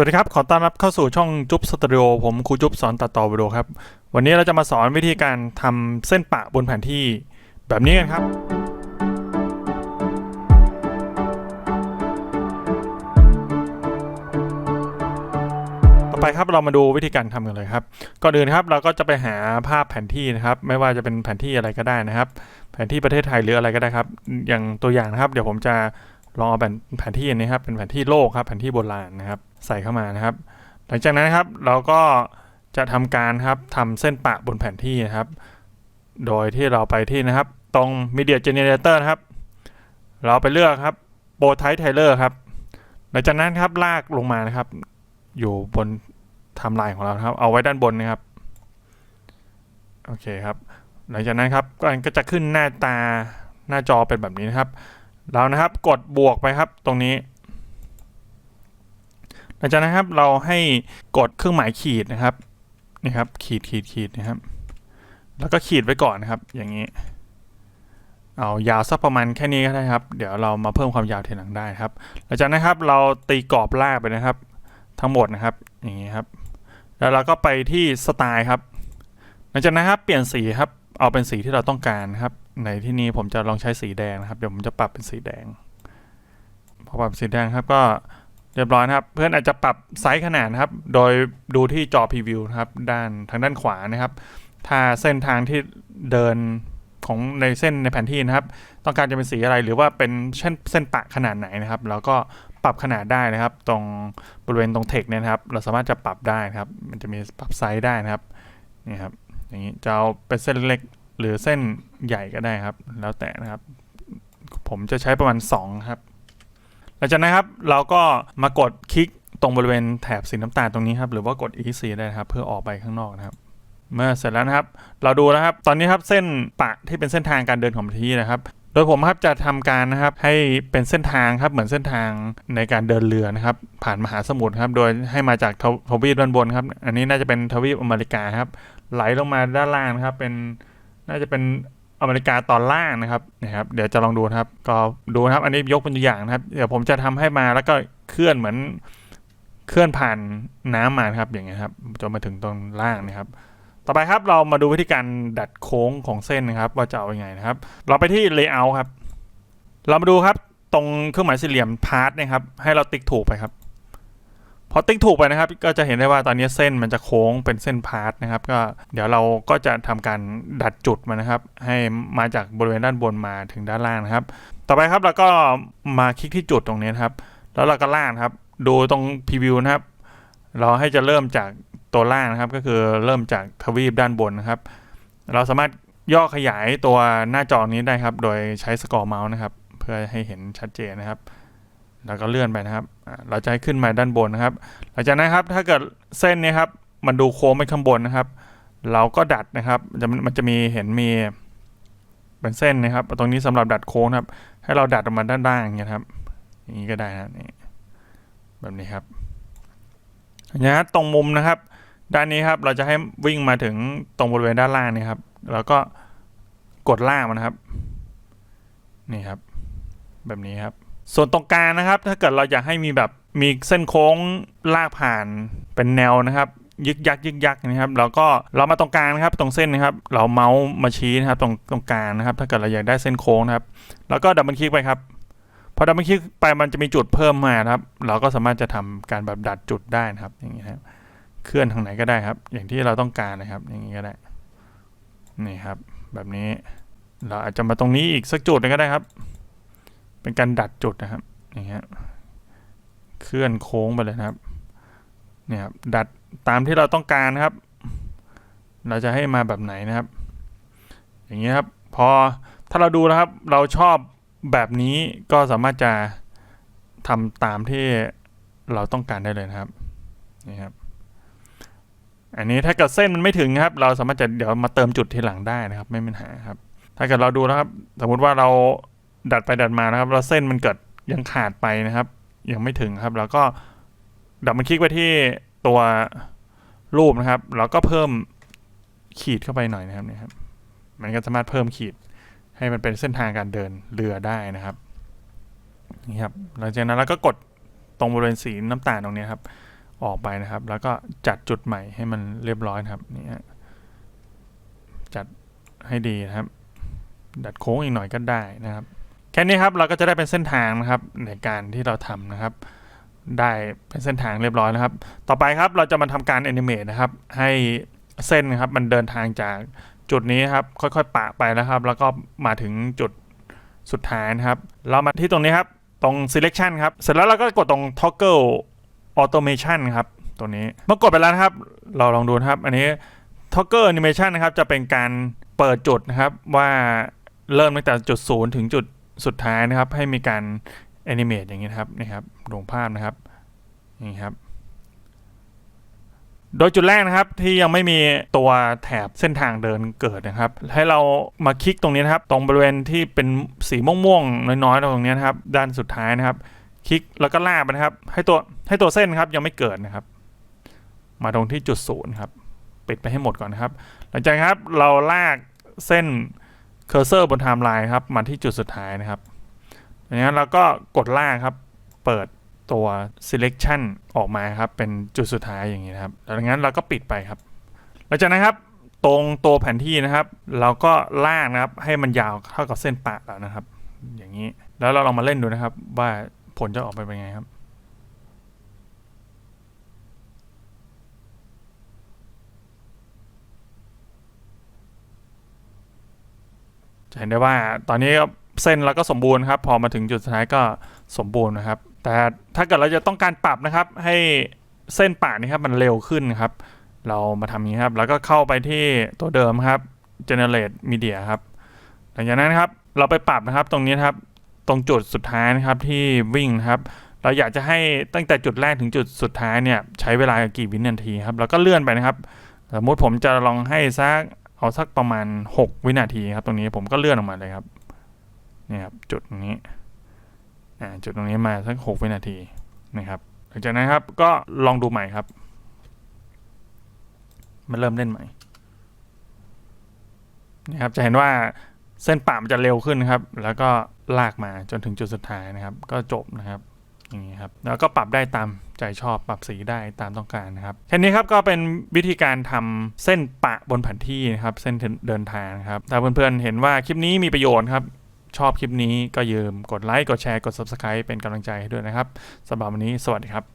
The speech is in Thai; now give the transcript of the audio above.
วัสดีครับ ขอต้อนรับเข้าสู่ช่องจุ๊บสตูดิโอผมครูจุ๊บสอนตัดต่อวิดีโอครับ วันนี้เราจะมาสอนวิธีการทำเส้นปะบนแผนที่แบบนี้กันครับ ต่อไปครับเรามาดูวิธีการทำกันเลยครับ ก่อนอื่นครับเราก็จะไปหาภาพแผนที่นะครับ ไม่ว่าจะเป็นแผนที่อะไรก็ได้นะครับ แผนที่ประเทศไทยหรืออะไรก็ได้ครับ อย่างตัวอย่างนะครับ เดี๋ยวผมจะลองเอาแผนที่นนี้ครับเป็นแผนที่โลกครับแผนที่โบราณนะครับ ใส่เข้ามานะครับ หลังจากนั้นนะครับเราก็จะทำการครับทำเส้นปะบนแผนที่นะครับ โดยที่เราไปที่นะครับ ตรง Media Generator นะครับ เราไปเลือกครับ p r o t y p e Trailer ครับ หลังจากนั้นครับลากลงมานะครับ อยู่บนไทม์ไลน์ของเราครับ เอาไว้ด้านบนนะครับ โอเคครับ หลังจากนั้นครับก็จะขึ้นหน้าตาหน้าจอเป็นแบบนี้นะครับ เรานะครับกดบวกไปครับตรงนี้ หลังจากนั้นครับเราให้กดเครื่องหมายขีดนะครับนี่ครับขีดขีดขีดนะครับ แล้วก็ขีดไว้ก่อนนะครับ อย่างนี้ เอายาวสักประมาณแค่นี้ก็ได้ครับ เดี๋ยวเรามาเพิ่มความยาวทีหลังได้ครับ หลังจากนั้นครับเราตีกรอบลากไปนะครับ ทั้งหมดนะครับ อย่างนี้ครับ แล้วเราก็ไปที่สไตล์ครับ หลังจากนั้นครับเปลี่ยนสีครับ เอาเป็นสีที่เราต้องการครับ ในที่นี้ผมจะลองใช้สีแดงนะครับ เดี๋ยวผมจะปรับเป็นสีแดงพอปรับสีแดงครับก็ เรียบร้อยนะครับ เพื่อนอาจจะปรับไซส์ขนาดนะครับ โดยดูที่จอพรีวิวนะครับด้านทางด้านขวานะครับ ถ้าเส้นทางที่เดินของในเส้นในแผนที่นะครับ ต้องการจะเป็นสีอะไรหรือว่าเป็นเส้นเส้นปะขนาดไหนนะครับเราก็ปรับขนาดได้นะครับ ตรงบริเวณตรงเทคเนี่ยนะครับ เราสามารถจะปรับได้นะครับ มันจะมีปรับไซส์ได้นะครับนี่ครับอย่างนี้จะเอาเป็นเส้นเล็กหรือเส้นใหญ่ก็ได้ครับ แล้วแต่นะครับ ผมจะใช้ประมาณ2ครับ หลังจากนั้นครับเราก็มากดคลิกตรงบริเวณแถบสีน้ำตาลตรงนี้ครับหรือว่ากด EC ได้นะครับเพื่อออกไปข้างนอกนะครับ เมื่อเสร็จแล้วนะครับ เราดูแล้วครับ ตอนนี้ครับเส้นปะที่เป็นเส้นทางการเดินของที่นะครับ โดยผมครับจะทำการนะครับให้เป็นเส้นทางครับเหมือนเส้นทางในการเดินเรือนะครับ ผ่านมหาสมุทรครับ โดยให้มาจากทวีปด้านบนครับ อันนี้น่าจะเป็นทวีปอเมริกาครับ ไหลลงมาด้านล่างครับเป็นน่าจะเป็น อเมริกาตอนล่างนะครับนะครับ เดี๋ยวจะลองดูนะครับ ก็ดูนะครับ อันนี้ยกเป็นตัวอย่างนะครับ เดี๋ยวผมจะทำให้มาแล้วก็เคลื่อนเหมือนเคลื่อนผ่านน้ำมานครับอย่างเงี้ยครับจนมาถึงตรงล่างนะครับ ต่อไปครับเรามาดูวิธีการดัดโค้งของเส้นนะครับ ว่าจะเอายังไงนะครับ เราไปที่ layout ครับ เรามาดูครับตรงเครื่องหมายสี่เหลี่ยมพาร์ทนะครับ ให้เราติ๊กถูกไปครับ พอติ๊กถูกไปนะครับ ก็จะเห็นได้ว่าตอนนี้เส้นมันจะโค้งเป็นเส้นพาร์ทนะครับ ก็เดี๋ยวเราก็จะทำการดัดจุดมานนะครับ ให้มาจากบริเวณด้านบนมาถึงด้านล่างนะครับ ต่อไปครับเราก็มาคลิกที่จุดตรงนี้นครับ แล้วเราก็ล่างครับ ดูตรงพรีวิวนะครับ เราให้จะเริ่มจากตัวล่างนะครับ ก็คือเริ่มจากทวีปด้านบนนะครับ เราสามารถย่อขยายตัวหน้าจอนี้ได้ครับ โดยใช้สกอร์เมาส์นะครับ เพื่อให้เห็นชัดเจนนะครับ แล้วก็เลื่อนไปนะครับ เราจะให้ขึ้นมาด้านบนนะครับ หลังจากนั้นครับ ถ้าเกิดเส้นเนี้ครับ มันดูโค้งไปข้างบนนะครับ เราก็ดัดนะครับมันจะมันจะมีเห็นมีเป็นเส้นนะครับ ตรงนี้สำหรับดัดโค้งครับ ให้เราดัดออกมาด้านล่างอย่างเงี้ยครับ อย่างนี้ก็ได้นะนี่แบบนี้ครับอย่างนี้ตรงมุมนะครับ ด้านนี้ครับ เราจะให้วิ่งมาถึงตรงบริเวณด้านล่างนี่ครับ แล้วก็กดล่างมันนะครับ นี่ครับ แบบนี้ครับ ส่วนตรงกลางนะครับ ถ้าเกิดเราอยากให้มีแบบมีเส้นโค้งลากผ่านเป็นแนวนะครับยึกยักยึกยักนะครับแล้วก็เรามาตรงกลางนะครับตรงเส้นนะครับ เราเมาส์มาชี้นะครับตรงตรงกลางนะครับ ถ้าเกิดเราอยากได้เส้นโค้งนะครับ แล้วก็ดับเบิลคลิกไปครับพอดับเบิลคลิกไปมันจะมีจุดเพิ่มมาครับ เราก็สามารถจะทำการแบบดัดจุดได้นะครับ อย่างนี้ครับเคลื่อนทางไหนก็ได้ครับ อย่างที่เราต้องการนะครับ อย่างนี้ก็ได้นี่ครับ แบบนี้ เราอาจจะมาตรงนี้อีกสักจุดหนึงก็ได้ครับ เป็นการดัดจุดนะครับอย่างเงี้ยเคลื่อนโค้งไปเลยนะครับเนี่ยครับดัดตามที่เราต้องการนะครับ เราจะให้มาแบบไหนนะครับ อย่างเงี้ยครับพอถ้าเราดูนะครับเราชอบแบบนี้ก็สามารถจะทำตามที่เราต้องการได้เลยนะครับนี่ครับอันนี้ถ้าเกิดเส้นมันไม่ถึงครับ เราสามารถจะเดี๋ยวมาเติมจุดทีหลังได้นะครับ ไม่มีปัญหาครับ ถ้าเกิดเราดูนะครับ สมมติว่าเรา ดัดไปดัดมานะครับ แล้วเส้นมันเกิดยังขาดไปนะครับ ยังไม่ถึงครับ แล้วก็ดับมันคลิกไปที่ตัวรูปนะครับ แล้วก็เพิ่มขีดเข้าไปหน่อยนะครับเนี่ยครับ มันก็สามารถเพิ่มขีดให้มันเป็นเส้นทางการเดินเรือได้นะครับนี่ครับหลังจากนั้นเราก็กดตรงบริเวณสีน้ำตาลตรงนี้ครับ ออกไปนะครับ แล้วก็จัดจุดใหม่ให้มันเรียบร้อยครับนี่ฮะจัดให้ดีนะครับ ดัดโค้งอีกหน่อยก็ได้นะครับ ค่นี้ครับเราก็จะได้เป็นเส้นทางนะครับในการที่เราทำนะครับ ได้เป็นเส้นทางเรียบร้อยนะครับ ต่อไปครับเราจะมาทำการแอนิเมตนะครับ ให้เส้นครับมันเดินทางจากจุดนี้ครับ ค่อยๆ ปะไปนะครับ แล้วก็มาถึงจุดสุดท้ายนะครับ เรามาที่ตรงนี้ครับตรง selection ครับ เสร็จแล้วเราก็กดตรง toggle automation ครับตัวนี้เมื่อกดไปแล้วนะครับ เราลองดูนะครับ อันนี้ toggle animation นะครับ จะเป็นการเปิดจุดนะครับว่าเริ่มตั้งแต่จุดศูนย์ถึงจุด สุดท้ายนะครับให้มีการ animate อย่างนี้นะครับนี่ครับลงภาพนะครับนี่ครับ โดยจุดแรกนะครับที่ยังไม่มีตัวแถบเส้นทางเดินเกิดนะครับ ให้เรามาคลิกตรงนี้นะครับ ตรงบริเวณที่เป็นสีม่วงๆน้อยๆตรงนี้นะครับ ด้านสุดท้ายนะครับ คลิกแล้วก็ลากไปนะครับ ให้ตัวให้ตัวเส้นครับยังไม่เกิดนะครับ มาตรงที่จุดศูนย์ครับปิดไปให้หมดก่อนนะครับ หลังจากนั้นครับเราลากเส้น เคอร์เซอร์บนไทม์ไลน์ครับมาที่จุดสุดท้ายนะครับอย่างนั้นเราก็กดลากครับ เปิดตัว selection ออกมาครับ เป็นจุดสุดท้ายอย่างนี้นะครับดังนั้นเราก็ปิดไปครับ หลังจากนั้นครับ ตรงตัวแผนที่นะครับ เราก็ลากนะครับ ให้มันยาวเท่ากับเส้นปะแล้วนะครับ อย่างนี้ แล้วเราลองมาเล่นดูนะครับ ว่าผลจะออกไปเป็นไงครับ จะเห็นได้ว่าตอนนี้เส้นเราก็สมบูรณ์ครับ พอมาถึงจุดสุดท้ายก็สมบูรณ์นะครับ แต่ถ้าเกิดเราจะต้องการปรับนะครับ ให้เส้นป่านี่ครับมันเร็วขึ้นครับ เรามาทำนี้ครับ แล้วก็เข้าไปที่ตัวเดิมครับ generate media ครับหลังจากนั้นครับเราไปปรับนะครับตรงนี้ครับตรงจุดสุดท้ายนะครับที่วิ่งครับ เราอยากจะให้ตั้งแต่จุดแรกถึงจุดสุดท้ายเนี่ยใช้เวลากี่วินาทีครับ แล้วก็เลื่อนไปนะครับ สมมติผมจะลองให้สัก เอาสักประมาณ 6 วินาทีครับ ตรงนี้ผมก็เลื่อนออกมาเลยครับนี่ครับจุดตรงนี้อ่าจุดตรงนี้มาสัก 6 วินาทีนะครับหลังจากนั้นครับก็ลองดูใหม่ครับ มันเริ่มเล่นใหม่นี่ครับจะเห็นว่าเส้นป่ามันจะเร็วขึ้นครับ แล้วก็ลากมาจนถึงจุดสุดท้ายนะครับ ก็จบนะครับ อย่างนี้ครับแล้วก็ปรับได้ตามใจชอบปรับสีได้ตามต้องการนะครับแค่นี้ครับก็เป็นวิธีการทำเส้นปะบนแผนที่นะครับเส้นเดินทางครับถ้าเพื่อนๆเห็นว่าคลิปนี้มีประโยชน์ครับชอบคลิปนี้ก็ยืมกดไลค์กดแชร์กด Subscribe เป็นกำลังใจให้ด้วยนะครับสำหรับวันนี้สวัสดีครับ